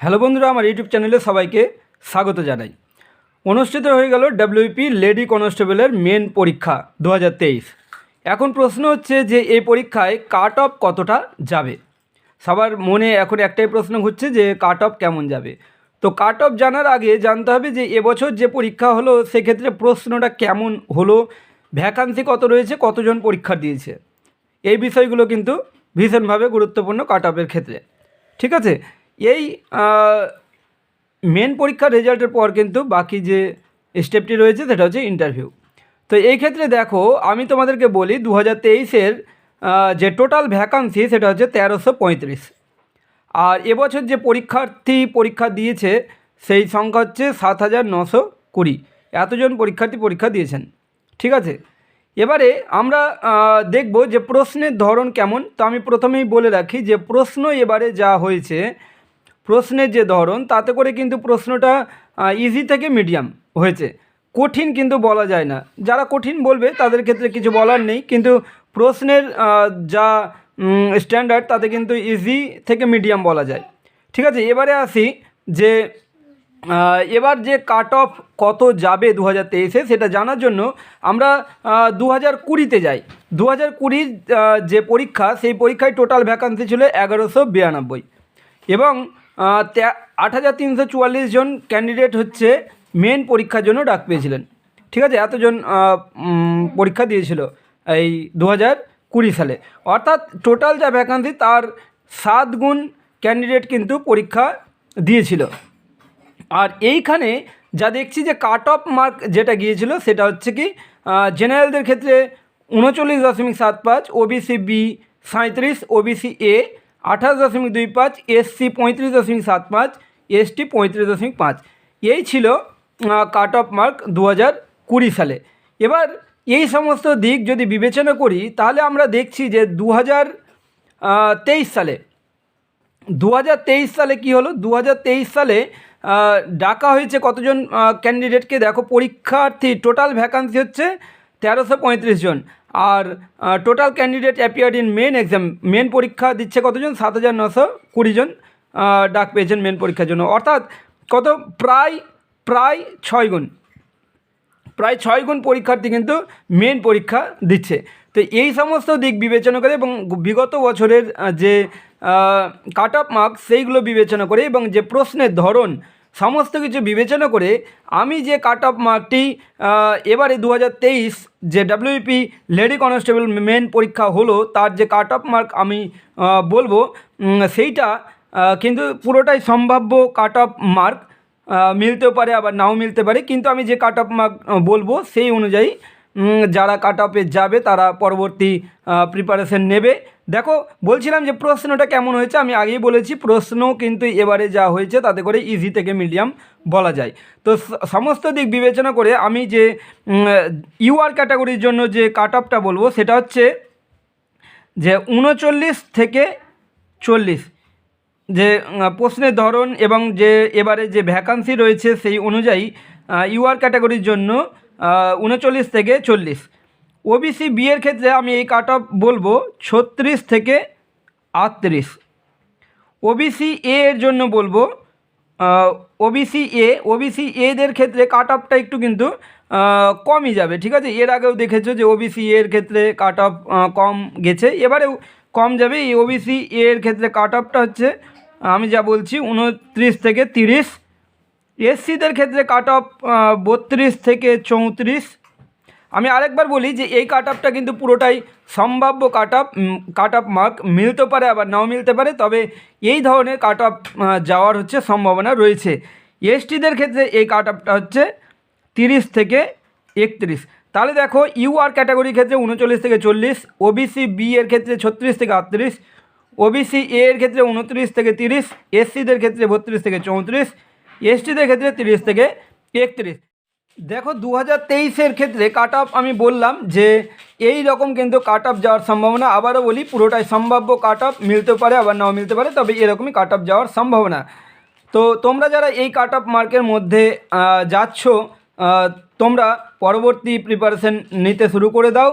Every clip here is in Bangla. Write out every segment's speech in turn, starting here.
হ্যালো বন্ধুরা, আমার ইউটিউব চ্যানেলে সবাইকে স্বাগত জানাই। অনুষ্ঠিত হয়ে গেল ডাব্লিউপি লেডি কনস্টেবলের মেন পরীক্ষা দু হাজার তেইশ। এখন প্রশ্ন হচ্ছে যে এই পরীক্ষায় কাট অফ কতটা যাবে? সবার মনে এখন একটাই প্রশ্ন ঘুরছে যে কাট অফ কেমন যাবে? তো কাট অফ জানার আগে জানতে হবে যে এবছর যে পরীক্ষা হলো, সেক্ষেত্রে প্রশ্নটা কেমন হলো ভ্যাকান্সি কত রয়েছে, কতজন পরীক্ষা দিয়েছে? এই বিষয়গুলো কিন্তু ভীষণভাবে গুরুত্বপূর্ণ কাট অফের ক্ষেত্রে। ঠিক আছে? এই মেন পরীক্ষার রেজাল্টের পর কিন্তু বাকি যে স্টেপটি রয়েছে সেটা হচ্ছে ইন্টারভিউ তো এই ক্ষেত্রে দেখো, আমি তোমাদেরকে বলি দু হাজার তেইশের যে টোটাল ভ্যাকান্সি সেটা হচ্ছে তেরোশো পঁয়ত্রিশ। আর এবছর যে পরীক্ষার্থী পরীক্ষা দিয়েছে, সেই সংখ্যা হচ্ছে সাত হাজার নশো কুড়ি। এতজন পরীক্ষার্থী পরীক্ষা দিয়েছেন। ঠিক আছে? এবারে আমরা দেখব যে প্রশ্নের ধরন কেমন। তো আমি প্রথমেই বলে রাখি যে প্রশ্ন এবারে যা হয়েছে প্রশ্নের যে ধরন, তাতে করে কিন্তু প্রশ্নটা ইজি থেকে মিডিয়াম হয়েছে। কঠিন কিন্তু বলা যায় না। যারা কঠিন বলবে, তাদের ক্ষেত্রে কিছু বলার নেই। কিন্তু প্রশ্নের যা স্ট্যান্ডার্ড তাতে কিন্তু ইজি থেকে মিডিয়াম বলা যায়। ঠিক আছে, এবারে আসি যে এবার যে কাট অফ কত যাবে দু হাজার তেইশে, সেটা জানার জন্য আমরা দু হাজার কুড়িতে যাই। দু হাজার কুড়ির যে পরীক্ষা, সেই পরীক্ষায় টোটাল ভ্যাকান্সি ছিল এগারোশো বিরানব্বই। এবং আট হাজার তিনশো চুয়াল্লিশ জন ক্যান্ডিডেট হচ্ছে মেন পরীক্ষার জন্য ডাক পেয়েছিলেন। ঠিক আছে? এতজন পরীক্ষা দিয়েছিল এই দু হাজার কুড়ি সালে। অর্থাৎ টোটাল যা ভ্যাকান্সি তার সাত গুণ ক্যান্ডিডেট কিন্তু পরীক্ষা দিয়েছিল। আর এইখানে যা দেখছি যে কাট অফ মার্ক যেটা গিয়েছিল সেটা হচ্ছে কি জেনারেলদের ক্ষেত্রে উনচল্লিশ দশমিক সাত পাঁচ ওবিসি বি সাঁত্রিশ ওবিসি এ আঠাশ দশমিক দুই পাঁচ, এসসি পঁয়ত্রিশ দশমিক সাত পাঁচ, এসটি পঁয়ত্রিশ দশমিক পাঁচ। এই ছিল কাট অফ মার্ক দু হাজার কুড়ি সালে। এবার এই সমস্ত দিক যদি বিবেচনা করি, তাহলে আমরা দেখছি যে দু হাজার তেইশ সালে দু হাজার তেইশ সালে কি হলো? দু হাজার তেইশ সালে ডাকা হয়েছে কতজন ক্যান্ডিডেটকে দেখো, পরীক্ষার্থী টোটাল ভ্যাকান্সি হচ্ছে তেরোশো পঁয়ত্রিশ জন। আর total candidate appeared in main exam main পরীক্ষা দিচ্ছে কতজন? সাত হাজার নশো কুড়ি জন ডাক পেয়েছেন মেন পরীক্ষার জন্য। অর্থাৎ কত? প্রায় প্রায় ছয় গুণ। প্রায় ছয় গুণ পরীক্ষার্থী কিন্তু মেন পরীক্ষা দিচ্ছে। তো এই সমস্ত দিক বিবেচনা করে এবং বিগত বছরের যে কাট অফ মার্কস সেইগুলো বিবেচনা করে এবং যে প্রশ্নের ধরন সমস্ত কিছু বিবেচনা করে আমি যে কাট অফ মার্কটি এবারে দু হাজার তেইশ যে ডাব্লিউপি লেডি কনস্টেবল মেন পরীক্ষা হলো, তার যে কাট অফ মার্ক আমি বলব সেইটা কিন্তু পুরোটাই সম্ভাব্য কাট অফ মার্ক মিলতেও পারে, আবার নাও মিলতে পারে, কিন্তু আমি যে কাট অফ মার্ক বলব, সেই অনুযায়ী যারা কাট অফে যাবে, তারা পরবর্তী প্রিপারেশন নেবে। দেখো, বলছিলাম যে প্রশ্নটা কেমন হয়েছে, আমি আগেই বলেছি, প্রশ্ন কিন্তু এবারে যা হয়েছে তাতে করে ইজি থেকে মিডিয়াম বলা যায়। তো সমস্ত দিক বিবেচনা করে আমি যে ইউআর ক্যাটাগরির জন্য যে কাট অফটা বলব, সেটা হচ্ছে যে উনচল্লিশ থেকে চল্লিশ। যে প্রশ্নের ধরন এবং যে, এবারে যে ভ্যাকান্সি রয়েছে সেই অনুযায়ী ইউআর ক্যাটাগরির জন্য উনচল্লিশ থেকে চল্লিশ। ওবিসি বিয়ের ক্ষেত্রে আমি এই কাট অফ বলব ছত্রিশ থেকে আটত্রিশ। ওবিসি এ এর জন্য বলব ওবিসি এ ওবিসি এদের ক্ষেত্রে কাট অফটা একটু কিন্তু কমই যাবে, ঠিক আছে? এর আগেও দেখেছ যে ওবিসি এর ক্ষেত্রে কাট অফ কম গেছে, এবারেও কম যাবে। এই ওবিসি এর ক্ষেত্রে কাট অফটা হচ্ছে, আমি যা বলছি, উনত্রিশ থেকে তিরিশ। এসসিদের ক্ষেত্রে কাট অফ বত্রিশ থেকে চৌত্রিশ। আমি আরেকবার বলি যে এই কাট অফটা কিন্তু পুরোটাই সম্ভাব্য cut off cut off mark মিলতে পারে আবার নাও মিলতে পারে, তবে এই ধরনের কাট অফ যাওয়ার হচ্ছে সম্ভাবনা রয়েছে। এসটিদের ক্ষেত্রে এই কাট অফটা হচ্ছে তিরিশ থেকে একত্রিশ। তাহলে দেখো, ইউআর ক্যাটাগরির ক্ষেত্রে উনচল্লিশ থেকে চল্লিশ, ওবিসি বি এর ক্ষেত্রে ছত্রিশ থেকে আটত্রিশ, ওবিসি এ এর ক্ষেত্রে উনত্রিশ থেকে তিরিশ, এসসিদের ক্ষেত্রে বত্রিশ থেকে চৌত্রিশ, এসটিদের ক্ষেত্রে তিরিশ থেকে একত্রিশ। দেখো দু হাজার তেইশের ক্ষেত্রে কাট আমি বললাম যে এই রকম কিন্তু কাট যাওয়ার সম্ভাবনা। আবারও বলি, পুরোটাই সম্ভাব্য কাট মিলতে পারে, আবার নাও মিলতে পারে, তবে এরকমই কাট যাওয়ার সম্ভাবনা। তো তোমরা যারা এই কাট মার্কের মধ্যে যাচ্ছ তোমরা পরবর্তী প্রিপারেশন নিতে শুরু করে দাও।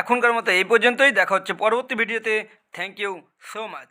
এখনকার মতো এই পর্যন্তই, দেখা হচ্ছে পরবর্তী ভিডিওতে থ্যাংক ইউ সো মাচ